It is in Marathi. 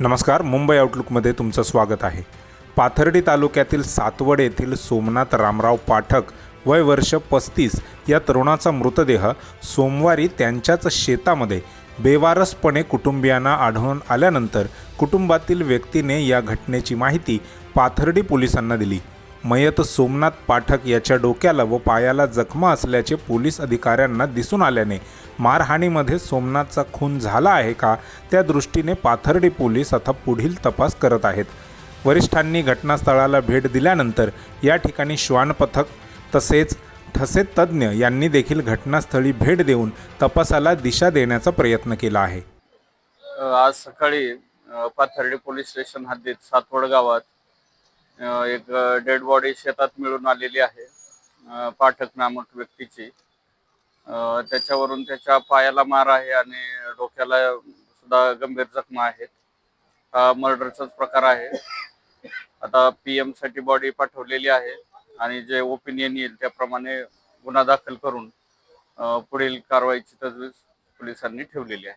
नमस्कार मुंबई आउटलुकमध्ये तुमचं स्वागत आहे. पाथर्डी तालुक्यातील सातवड येथील सोमनाथ रामराव पाठक वय वर्ष पस्तीस या तरुणाचा मृतदेह सोमवारी त्यांच्याच शेतामध्ये बेवारसपणे कुटुंबियांना आढळून आल्यानंतर कुटुंबातील व्यक्तीने या घटनेची माहिती पाथर्डी पोलिसांना दिली. मयत सोमनाथ पाठक याच्या डोक्याला व पायाला जखमा असल्याचे पोलीस अधिकाऱ्यांना दिसून आल्याने मारहाणीमध्ये सोमनाथचा खून झाला आहे का त्या दृष्टीने पाथर्डी पोलीस आता पुढील तपास करत आहेत. वरिष्ठांनी घटनास्थळाला भेट दिल्यानंतर या ठिकाणी श्वान पथक तसेच ठसे तज्ज्ञ यांनी देखील घटनास्थळी भेट देऊन तपासाला दिशा देण्याचा प्रयत्न केला आहे. आज सकाळी पाथर्डी पोलीस स्टेशन हद्दीत सातवड गावात एक डेड बॉडी शेतात मिळून आलेली आहे पाठक नामक व्यक्तीची. त्याच्यावरून त्याच्या पायाला मार आहे आणि डोक्याला सुद्धा गंभीर जखमा आहेत. हा मर्डरचाच प्रकार आहे. आता पी एमसाठी बॉडी पाठवलेली आहे आणि जे ओपिनियन येईल त्याप्रमाणे गुन्हा दाखल करून पुढील कारवाईची तजवीज पोलिसांनी ठेवलेली आहे.